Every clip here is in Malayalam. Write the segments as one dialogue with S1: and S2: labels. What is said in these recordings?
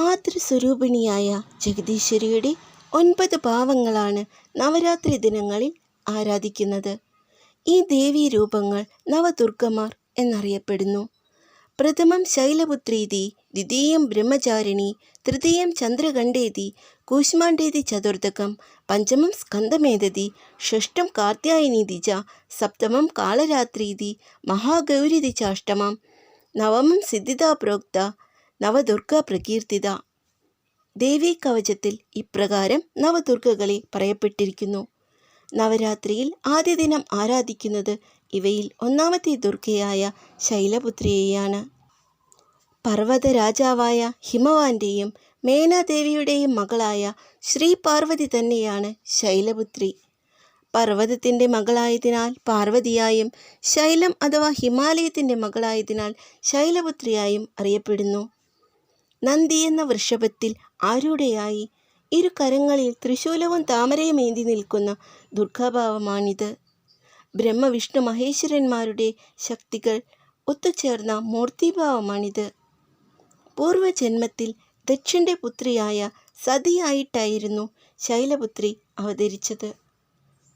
S1: മാതൃസ്വരൂപിണിയായ ജഗദീശ്വരിയുടെ ഒൻപത് ഭാവങ്ങളാണ് നവരാത്രി ദിനങ്ങളിൽ ആരാധിക്കുന്നത്. ഈ ദേവീ രൂപങ്ങൾ നവദുർഗമാർ എന്നറിയപ്പെടുന്നു. പ്രഥമം ശൈലപുത്രീതി ദ്വിതീയം ബ്രഹ്മചാരിണി തൃതീയം ചന്ദ്രഖണ്ഡേതി കൂശ്മാണ്ഡേതി ചതുർദകം പഞ്ചമം സ്കന്ദമേതതി ഷഷ്ടം കാർത്യായനി ദിജ സപ്തമം കാളരാത്രീതി മഹാഗൗരിതി ചാഷ്ടമം നവമം സിദ്ധിതാ പ്രോക്ത നവദുർഗ പ്രകീർത്തിത. ദേവി കവചത്തിൽ ഇപ്രകാരം നവദുർഗകളെ പറയപ്പെട്ടിരിക്കുന്നു. നവരാത്രിയിൽ ആദ്യ ദിനം ആരാധിക്കുന്നത് ഇവയിൽ ഒന്നാമത്തെ ദുർഗയായ ശൈലപുത്രിയെയാണ്. പർവത രാജാവായ ഹിമവാന്റെയും മേനാദേവിയുടെയും മകളായ ശ്രീ പാർവതി തന്നെയാണ് ശൈലപുത്രി. പർവതത്തിന്റെ മകളായതിനാൽ പാർവതിയായും ശൈലം അഥവാ ഹിമാലയത്തിന്റെ മകളായതിനാൽ ശൈലപുത്രിയായും അറിയപ്പെടുന്നു. നന്ദി എന്ന വൃഷഭത്തിൽ ആരുടെയായി? ഇരു കരങ്ങളിൽ തൃശൂലവും താമരയും ഏന്തി നിൽക്കുന്ന ദുർഗാഭാവമാണിത്. ബ്രഹ്മവിഷ്ണു മഹേശ്വരന്മാരുടെ ശക്തികൾ ഒത്തുചേർന്ന മൂർത്തിഭാവമാണിത്. പൂർവജന്മത്തിൽ ദക്ഷന്റെ പുത്രിയായ സതിയായിട്ടായിരുന്നു ശൈലപുത്രി അവതരിച്ചത്.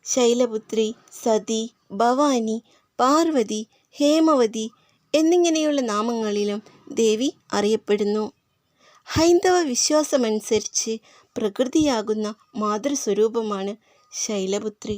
S1: ശൈലപുത്രി സതി ഭവാനി പാർവതി ഹേമവതി എന്നിങ്ങനെയുള്ള നാമങ്ങളിലും ദേവി അറിയപ്പെടുന്നു. ഹൈന്ദവ വിശ്വാസമനുസരിച്ച് പ്രകൃതിയാകുന്ന മാതൃസ്വരൂപമാണ് ശൈലപുത്രി.